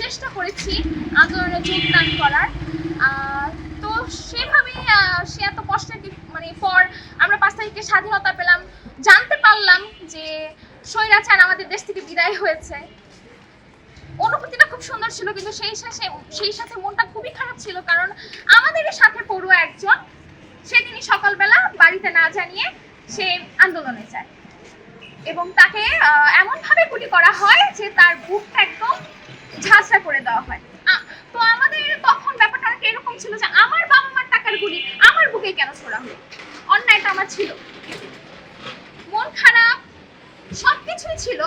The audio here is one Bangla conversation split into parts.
চাচ্ছি আন্দোলনে যোগদান করার। তো সেভাবেই সে এত কষ্টের মানে পর আমরা পাঁচ তারিখে স্বাধীনতা পেলাম। জানতে পারলাম যে স্বৈরাচার আমাদের দেশ থেকে বিদায় হয়েছে। অনুভূতিটা খুব সুন্দর ছিল, কিন্তু সেই সাথে সেই সাথে মনটা খুবই খারাপ ছিল, কারণ আমাদেরই সাথে পড়ুয়া একজন, সেদিনই সকালবেলা বাড়িতে না জানিয়ে সে আন্দোলনে যায়। এবং তাকে এমনভাবে গুলি করা হয় যে তার বুকটা একদম ঝাঁঝরা করে দেওয়া হয়। তো আমাদের তখন ব্যাপারটা অনেকটা এরকম ছিল যে আমার বাবা মার টাকার গুলি আমার বুকে কেন ছোড়া হলো? অন্যায়টা আমার ছিল। মন খারাপ, সবকিছুই ছিল,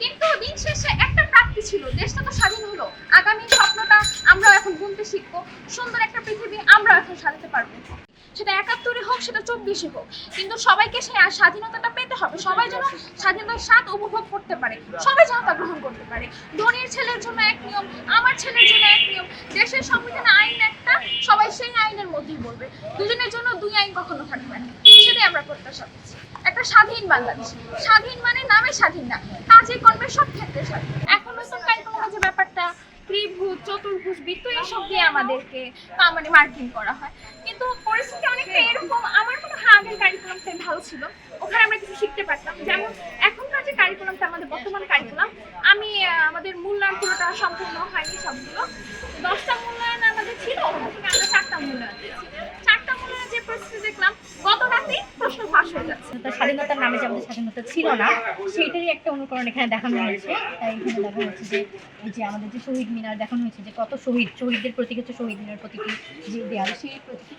কিন্তু দিন শেষে একটা প্রাপ্তি ছিল, দেশটা তো স্বাধীন হলো। আগামী স্বপ্নটা আমরাও এখন বুনতে শিখব। সুন্দর একটা পৃথিবী আমরাও এখন সাজাতে পারব। সেটা একাত্তরে হোক, সেটা চব্বিশে হোক। কিন্তু সবাইকে সেই স্বাধীনতাটা পেতে হবে। সবাই যেন স্বাধীনতার স্বাদ উপভোগ করতে পারে। সবাই যেন তা গ্রহণ করতে পারে। ধনীর ছেলের জন্য এক নিয়ম, আমার ছেলের জন্য এক নিয়ম। দেশের সংবিধানে, আইন একটা, সবাই সেই আইনের মধ্যেই বলবে। দুজনের জন্য দুই আইন কখনো থাকবে না। সেটাই আমরা প্রত্যাশা করছি। একটা স্বাধীন বাংলাদেশ। স্বাধীন মানে নামে স্বাধীন না। কাজে কর্মে সব ক্ষেত্রে স্বাধীন। এখন নতুন কারিকুলামে যে ব্যাপারটা ত্রিভুজ চতুর্ভুজ বৃত্ত এইসব দিয়ে আমাদেরকে মানে মার্কিং করা হয়। কিন্তু পরিস্থিতি অনেকটা এরকম আমার কোনো হয় আগের কারিকুলামটাই ভালো ছিল। ওখানে আমরা কিছু শিখতে পারতাম। যেমন এখনকার যে কারিকুলামটা আমাদের বর্তমান কারিকুলাম আমি আমাদের মূল্যায়ন পুরোটা সম্পূর্ণ হয়নি সবগুলো দশটা মূল্যায়ন আমাদের ছিল ওখান থেকে আমরা চারটা মূল্যায়ন দিয়েছি চারটা মূল্যায়ন যে পরিস্থিতি দেখলাম গত রাতেই প্রশ্ন ফাঁস হয়ে যাচ্ছে। তো স্বাধীনতার নামে যে আমাদের স্বাধীনতা ছিল না, সেইটারই একটা অনুকরণ এখানে দেখানো হয়েছে। তাই এখানে দেখা হয়েছে যে, এই যে আমাদের যে শহীদ মিনার দেখানো হয়েছে, যে কত শহীদ, শহীদদের প্রতীক হচ্ছে শহীদ মিনার প্রতীকী যে দেয়াল, সেই প্রতীকী